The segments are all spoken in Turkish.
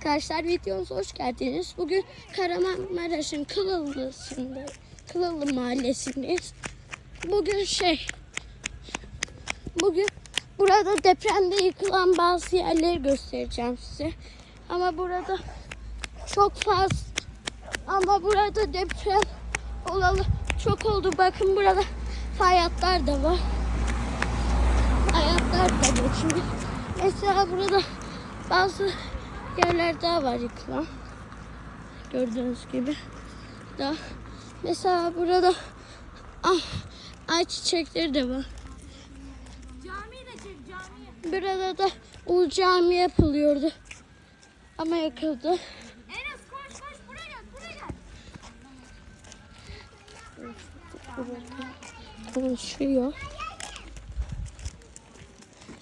arkadaşlar videomuza hoş geldiniz. Bugün Kahramanmaraş'ın Kılıllısı'nda, Kılılı mahallesindeyiz. Bugün şey, bugün burada depremde yıkılan bazı yerleri göstereceğim size. Ama burada çok fazla, ama burada deprem olalı çok oldu. Bakın burada fay hatlar da var. Ayaklar da var şimdi. Mesela burada bazı yerler daha var yıkılan. Gördüğünüz gibi. Da mesela burada ah, ay çiçekleri de var. Camiyi de çek camiyi. Burada da Ulu Cami yapılıyordu. Ama yakıldı. Enes koş koş buraya gel buraya gel. Burada konuşuyor.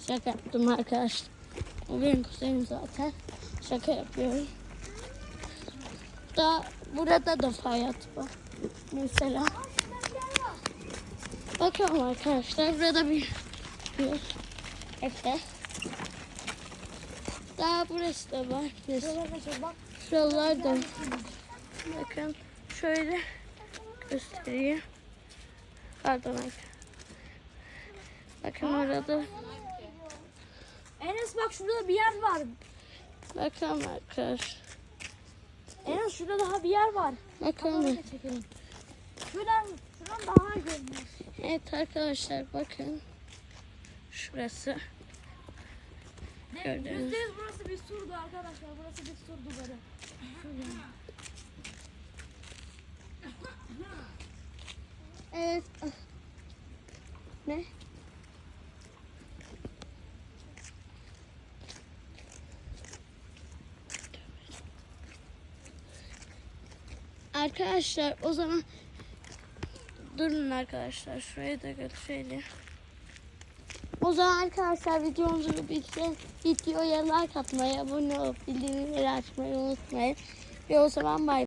Şaka yaptım arkadaşlar. O benim kuzenim zaten. Şaka yapıyorum. Da burada da fayat var. Mesela. Bakalım arkadaşlar. Burada bir bir Efe. Daha burası da var. Şuralar da. Bakın şöyle göstereyim. Pardon arkadaşlar. Bakın orada. Enes bak şurada bir yer var. Bakın arkadaşlar. Enes şurada daha bir yer var. Çekelim. Şuradan, şuradan daha görünüyor. Evet arkadaşlar bakın. Şurası. Gördünüz. Yüzde yüz burası bir surdu arkadaşlar. Burası bir surdu böyle. Yani. Evet. Ne? Arkadaşlar o zaman durun arkadaşlar şuraya da götürelim. O zaman arkadaşlar videomuzu bitirelim. Videoya like atmayı, abone olup bildirimleri açmayı unutmayın. Ve o zaman bay